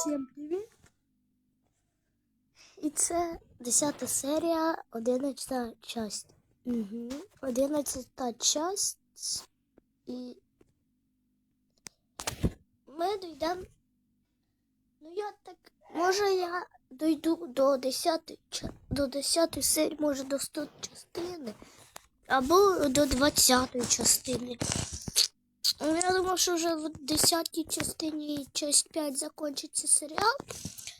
Всім привіт! І це 10 серія, 11 часть. Угу. 11 часть. І ми дійдемо. Ну я так. Може я дойду до 10 ча- до 10 серії, може до 100 частини. Або до 20 частини. Ну, Я думав, що вже в 10 частині часть 5 закінчиться серіал.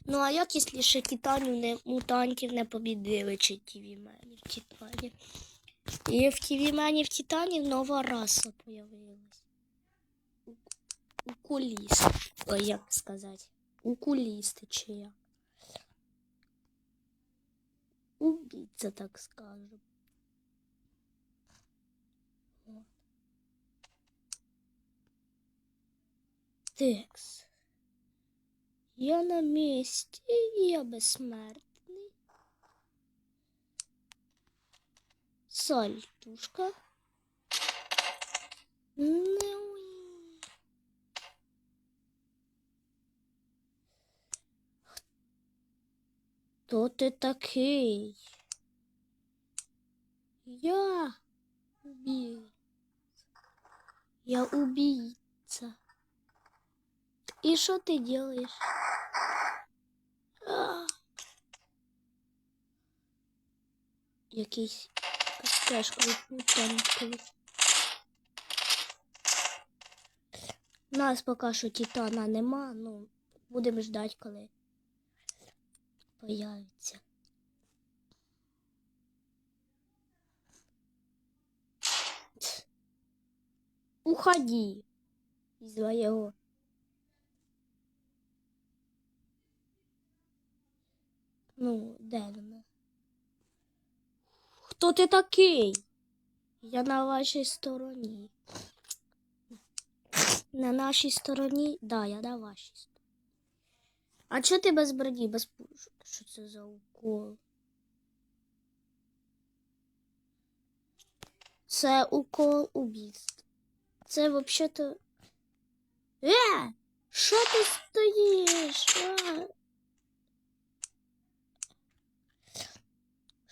Ну а якщо ще титанів не мутантів не побідили, чи тівіменів титанів? І в тівіменів титанів нова раса появилась. Укуліст. Ой, як сказати? Укулісти чи як? Убійця, так скажемо. Текс. Я на місці, я безсмертний. Сальтушка. Неуй. Хто ти такий? Я убийца. Я убийца. И что ты делаешь? Якийсь стежковий путанковий. Нас поки що титана нема, ну будемо ждати, коли появиться. Уходи из своего. Ну, де вона? Хто ти такий? Я на вашій стороні. На нашій стороні? Да, я на вашій стороні. А чого ти без броні, без? Що це за укол? Це укол убійств. Це взагалі-то. Е! Що ти стоїш? А?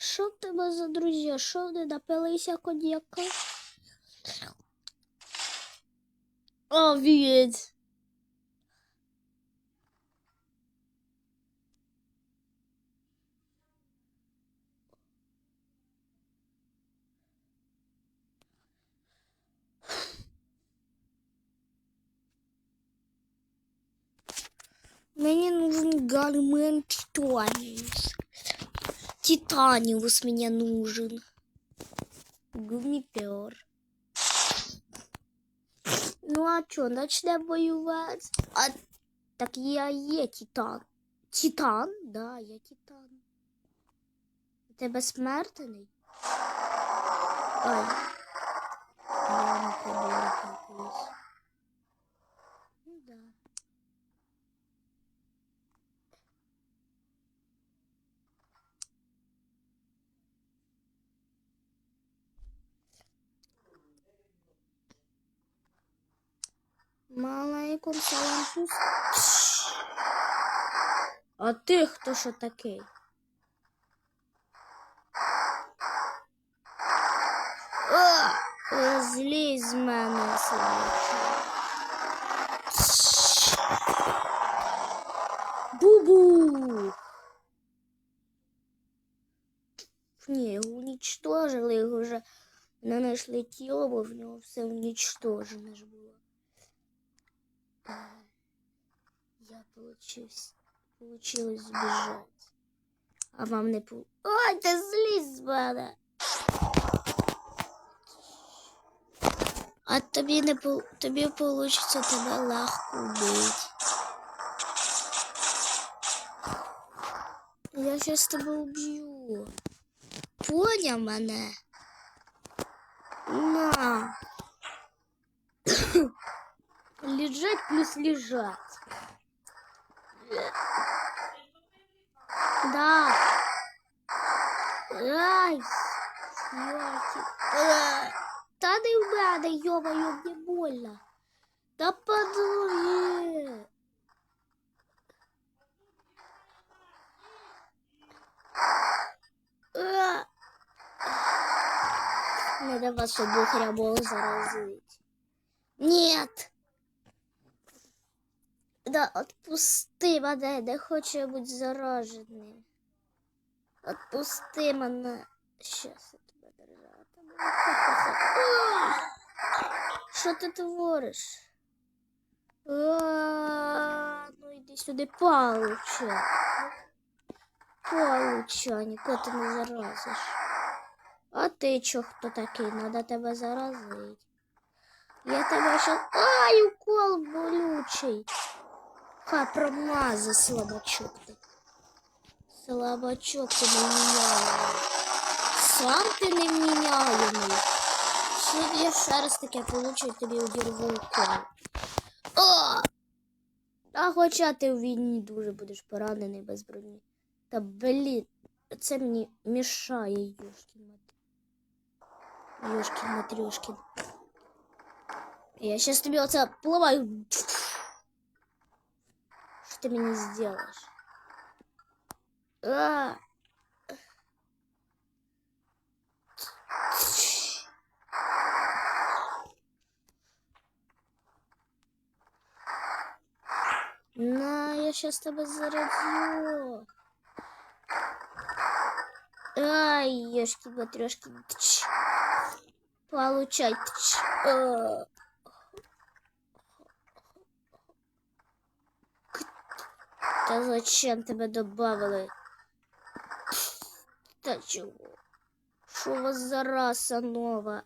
Що в тебе за друзі? Що вони напилися коньяка? О, від. Мені нужен гармен Титаниус. Титаниус мне нужен. Гумипер. Ну а чё, начнем воевать? А так я є Титан. Титан? Да, я Титан. Ти безсмертний? Ой. Я не подумала якийсь. Ну да. Салам пус. А ти хто що такий? О, злізь з мене, сволочі. Бубу! Ні, його уничтожили, його вже не знайшли тіло, бо в нього все уничтожено ж було. Я получился, получилось сбежать. А вам не пол... Ой, ты злізь з мене. А тобі не пол... тобі получиться тебе легко вбити. Я сейчас тебе уб'ю. Поняв мене? На. Лежать плюс лежать. Да. Ай. Ёлки. Та не в мене, мне больно. Да подруги. Э. Надо вас обухря было заразить. Нет! Да, отпусти мене, не хочу бути зараженим. Отпусти мене. Щас я тебе держатиму. Що ти твориш? Ну іди сюди, палуча. Палуча, нікого ти не заразиш. А ти чо хто такий? Надо тебе заразить. Я тебе щас... Ай, укол болючий. Ха, промаза, слабачок ти. Слабачок ти невміняємий. Сам ти невміняємий. Ще я ще раз таке получу, і тобі одірву укол. А хоча ти в війні дуже будеш поранений без броні. Та блін, це мені мішає, Юшкін мат. Юшкін матрюшкін. Я сейчас тобі оце пливаю. Що ти мені зробиш? А! На, я сейчас тебе заразю. Ай, ешки матрешки. Тч. Получай. Тч. А. Та зачем тебе добавили? Та чого? Що у вас за раса нова?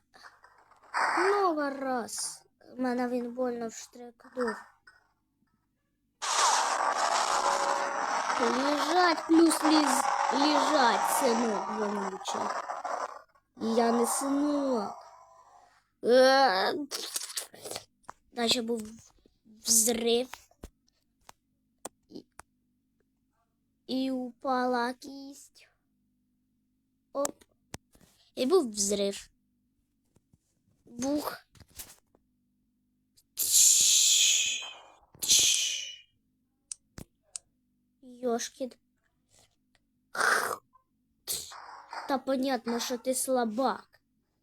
Нова раса. Мене він больно вштрикнув. Лежать плюс ліз... лежать, синок вонючий. Я не синок. Е, Наче був взрив. І, і упала кість. Оп. І був взрив. Бух. Ёшкин. Та понятно, що ти слабак.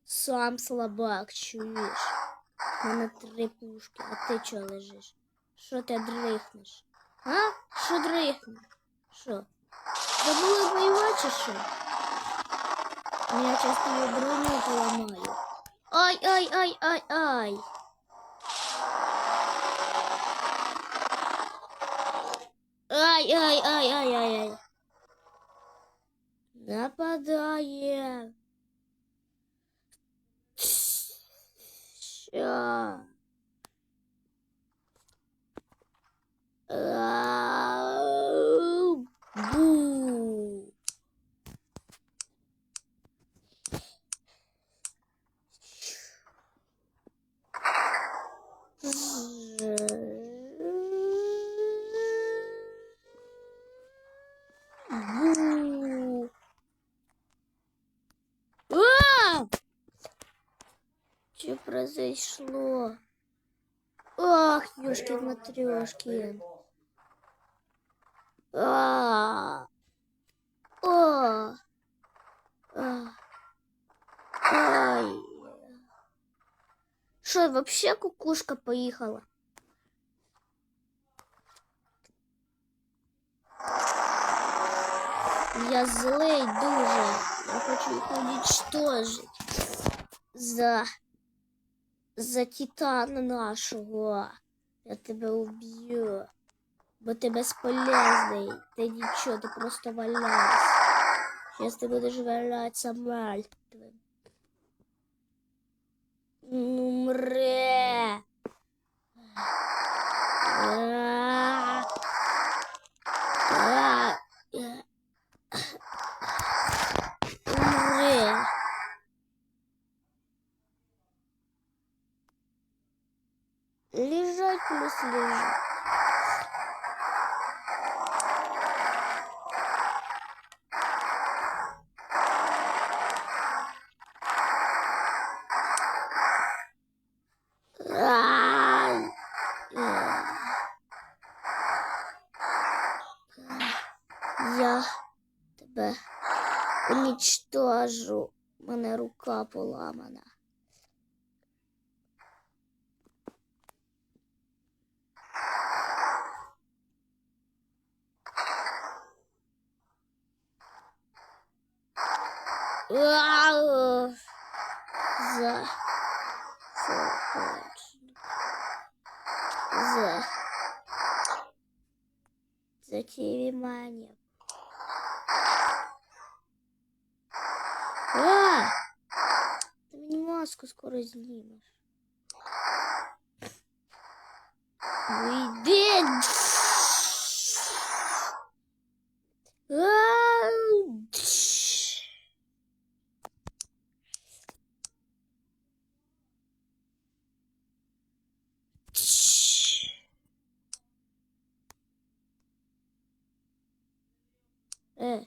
Сам слабак, чуєш. У мене три пушки, а ти чого лежиш? Що ти дрихнеш? А? Що дрихнеш? Що? Забули воювати чи що? Ну, Я часто її броню поламаю. Ай, ай, ай, ай, ай. Ай, ай, ай, ай, ай, ай. Нападає. Ща. Ау, Бу. Бу. А! Что произошло? Ах, ёшкин матрешкин. Вообще кукушка поехала? Я злий дуже. Я хочу їх уничтожить. За... За титана нашого. Я тебе уб'ю. Бо ти безполезний. Ти нічого, ти просто валяйся. Сейчас ти будеш валятися мертвим. Ну, А А. А. За. За. Затевимание. А! Ты мне маску скоро снимешь. Е.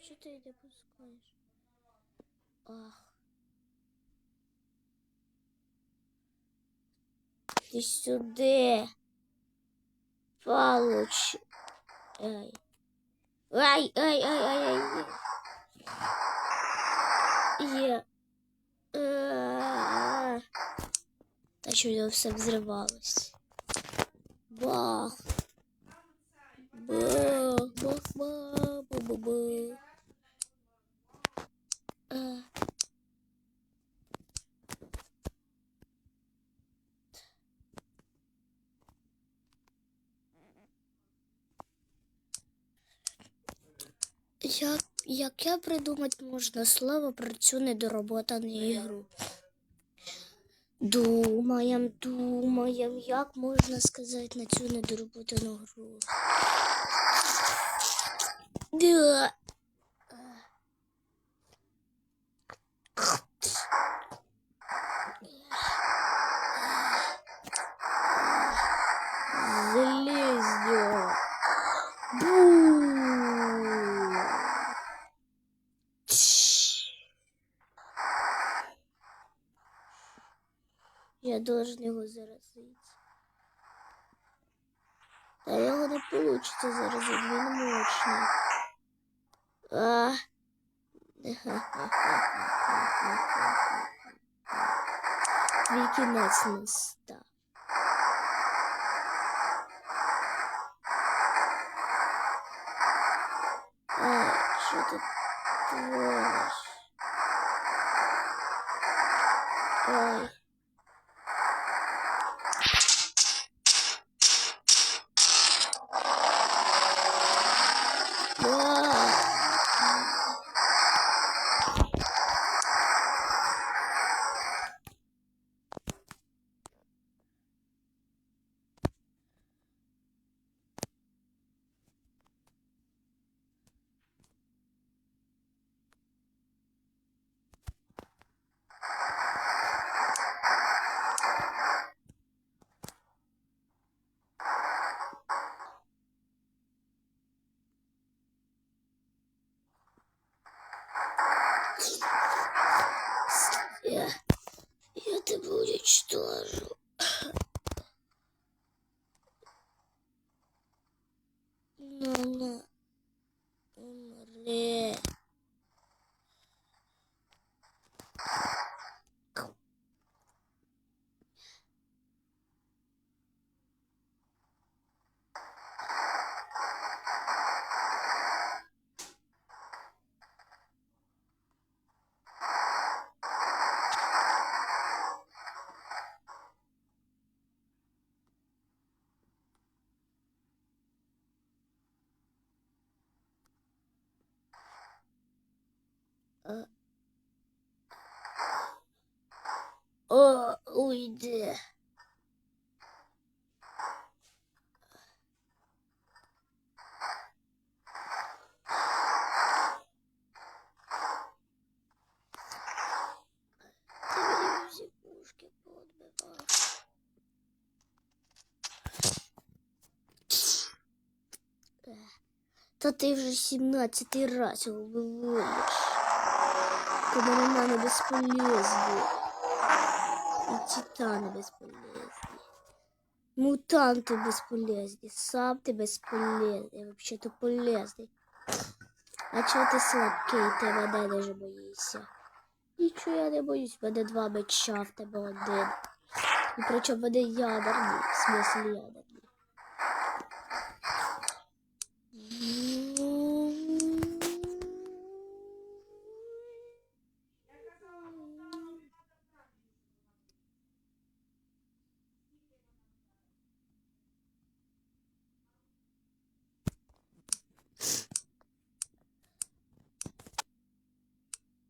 Що ти не пускаєш? Ах. Ти сюди. Получ. Ай. Ай, ай, ай, ай, ай. Є. Е. Та що я все взривалось. Бах. Е. Як, яке придумати можна слово про цю недороботану ігру? Думаєм, думаєм, як можна сказати на цю недороботану гру? Да. Залезьо. Бу. Я должен його заразити. Та його не получится заразити, він мощний. А. Твій кінець настав. А, що ти твориш? Ой. Вау. Я, я тебя уничтожу. На-на. Умри. О, уйди. Ти. Та ти вже 17 раз його виводиш. Камерамани безполезні. І титани безполезні. Мутанти безполезні. Сам ти безполезний. Взагалі-то полезний. А чого ти слабкий? Ти мене дуже боїшся. Нічого я не боюсь, в мене два меча, в тебе один. І причому вони ядерні, в смислі ядерні.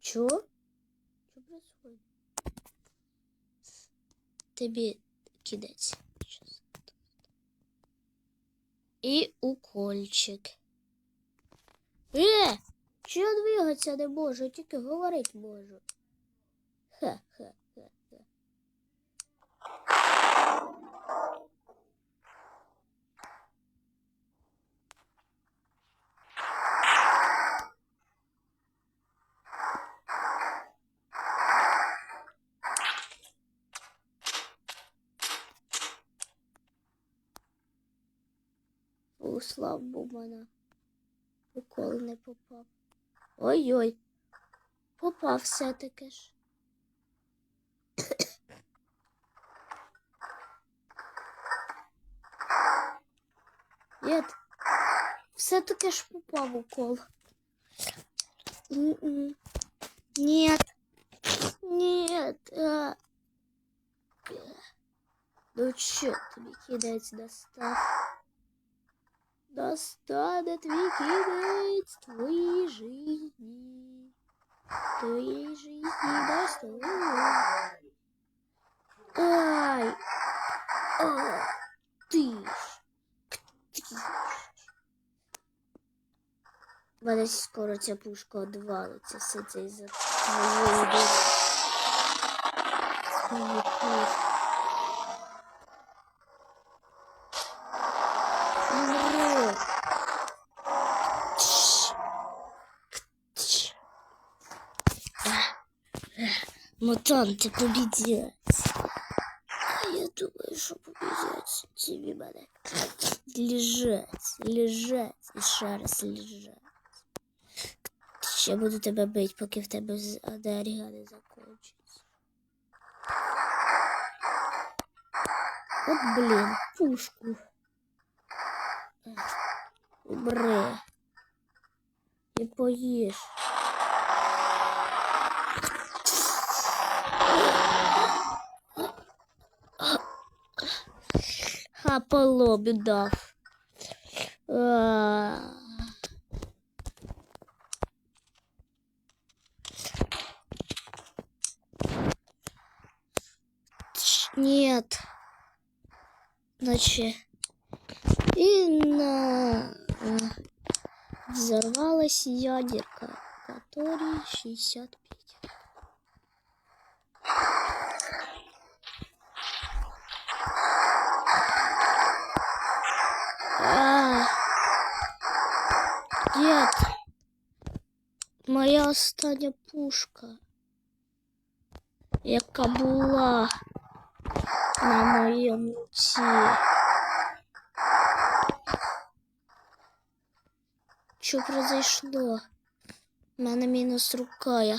Чо? Що происходит? Тебе кидать. Сейчас. І укольчик. Е! Чи двигаться не можу, тільки говорити можу. Ха-ха-ха-ха. У слава Богу, мене укол не попав. Ой-ой. Попав все-таки ж. Нет. Все-таки ж попав укол. М-м. Нет. Нет. А. Ну чё, тобі кидець достав? Настане твій кінець твоїй жизни. Твоїй жизни настане. Ай! А, ти ж. Ти ж. Мене скоро ця пушка одвалиться. Все це із-за твоєї дури. Мутанты победят. А я думаю, что победят тебе мене. Лежать, лежать і ще раз лежать. Ще буду тебе бити, поки в тебе енергія не закончиться. От блін, пушку. Убри. І поїж. По лобі. А. Нет. Значит, и на... а, Взорвалась ядерка, которой 65. Моя остання пушка, яка була на моєму ці. Що произошло? У мене мінус рука. Я.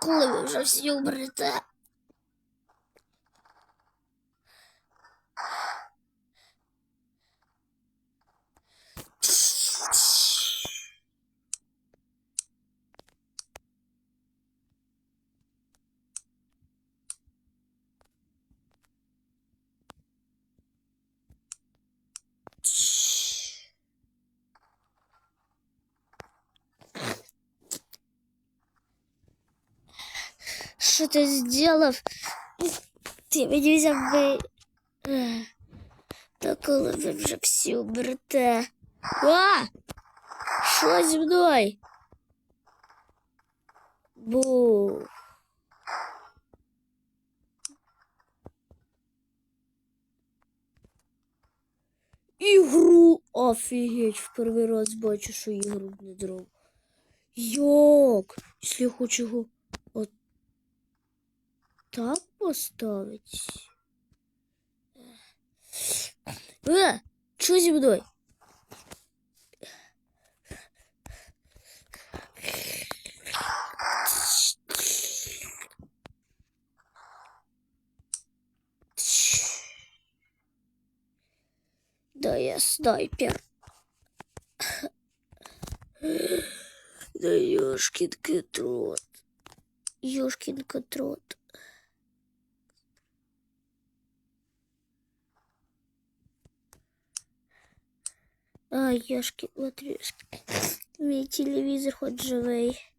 Коли ви вже всі умрете? Ти зробив? Ти мені взяв би... Та коли ви вже? А! Що зі мною? Бу. Ігру офігеть, в перший раз бачу, що ігру не дров. Як? Якщо я хочу його так поставить. Е, що зі? Да я снайпер. Да ёшкин котрот. Ёшкин котрот. Ой, яшки, матрюшки. Мій телевізор хоч живий.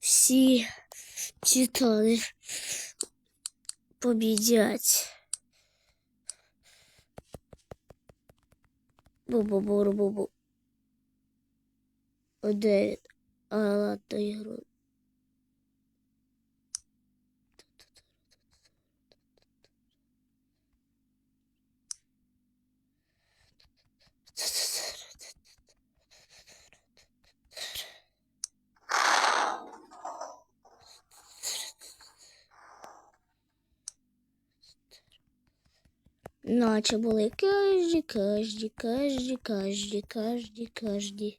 Всі титани побідять. Бу-бу-бу-бу-бу. Де? А, ладно, ігру. Наче були кожді, кожді, кожді, кожді, кожді, кожді.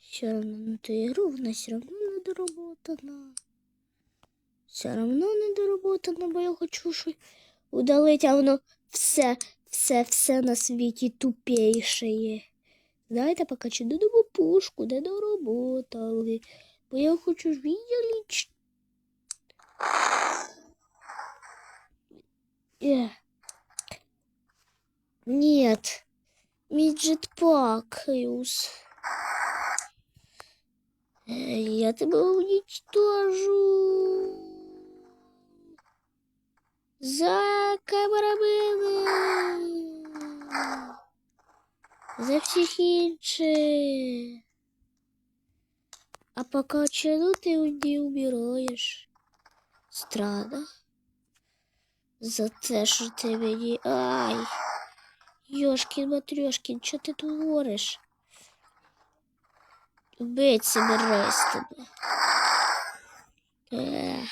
Все равно на ту игру вона все равно недоработана. Все равно недоработана, бо я хочу щось удалити, а воно все, все, все на світі тупейше є. Знаєте, поки чи додому пушку, не доработали. Бо я хочу ж виділити. Е. Нет. Мій джетпак, Юс. Е, Я тебе уничтожу. За камерами. За всіх інших. А пока чину ти не умираєш. Странно. За те, що ти мені. Ай. Йошкін матрьошкін, що ти тут говориш? Бить собираюсь тебе. Е.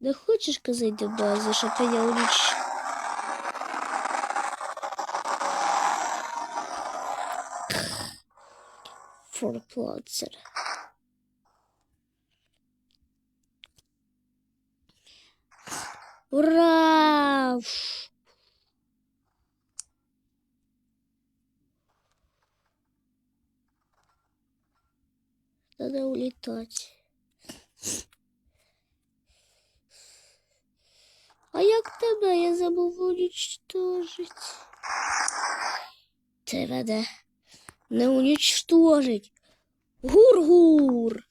Не хочеш казати до бази, щоб я уліч. Форплацер. Ура! Надо улетать. А як тебе я забув уничтожить? Тебе де? Не уничтожить. Гур-гур.